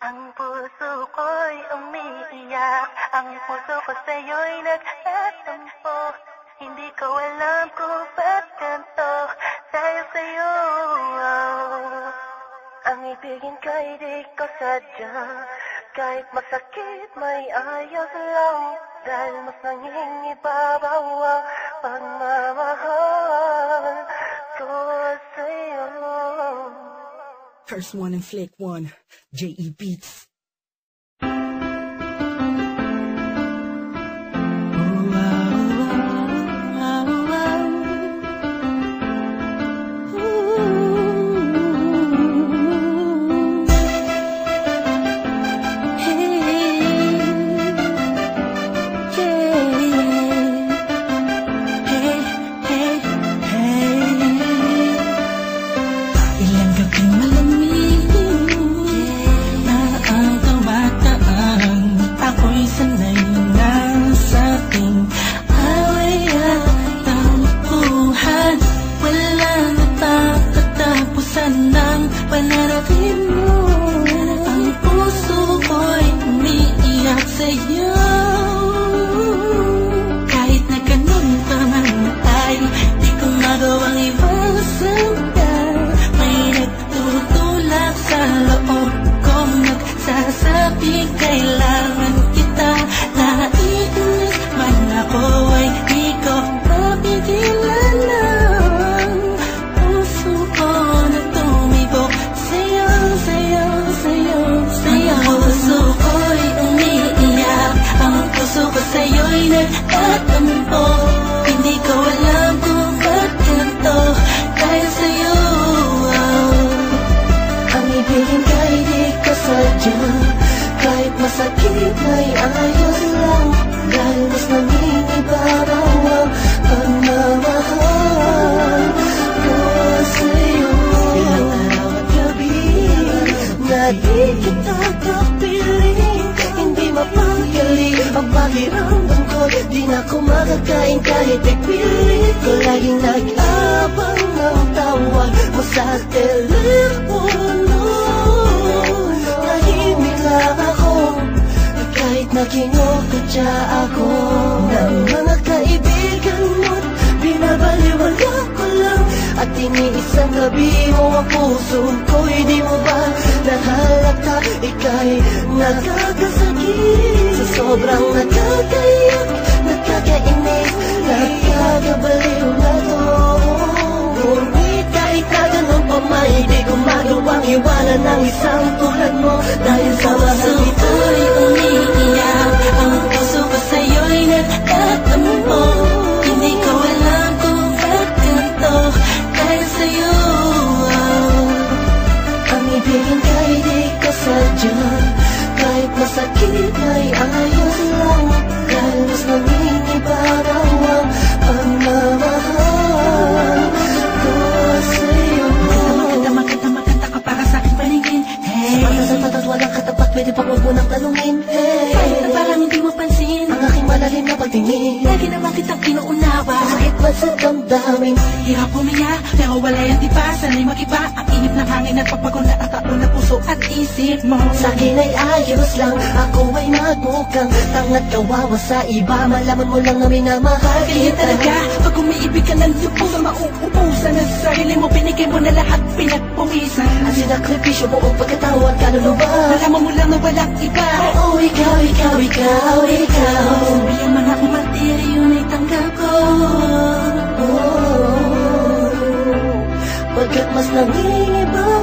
Ang puso ko'y umiiyak. Ang puso ko sa'yo'y nagtatampo. Hindi ko alam kung ba't ganito. Dahil sa'yo Ang ibigin ko'y di ko sadya. Kahit masakit may ayos lang. Dahil mas nangingibabaw ang pagmamahal ko Curse one and flick one. J.E. Beats. Pakiramdam ko Di na ako makakain kahit ipilit ko. Laging nag-abang ng tawag mo sa telepono. Nahimik lang ako kahit nakinokotya ako Ng mga kaibigan mo't binabaliwala ko lang. At iniisang gabi mo ang puso ko'y di mo ba nahalata? Ika'y nakakasakit Sa sobrang nakakayak, nakakainis Nakakabaliw Pwede pa huwag mo nang tanungin? Kahit na Hey parang hindi mo pansin. Ang aking malalim na pagtingin. Lagi naman kitang inuunawa. Sakit man sa damdamin? Hirap huminga, pero wala yan di ba Sanay mag-iba, ang inip ng hangin at pagpagod na ang taon na puso at isip mo. Sa akin ay ayos lang. Ako ay magmukhang Tangat kawawa sa iba. Malaman mo lang na minamahal kita. Talaga, pag umiibig ka ng lubos Mauubusan ang sarili mo, binigay mo na lahat Pinagpumisan Ang pagkatao at kaluluwa Malaman mo lang na walang iba. Oo, ikaw, ikaw, ikaw, ikaw. Sabihan man ako martiri, yun ay tanggap ko. Oh, Pagkat mas nangingibabaw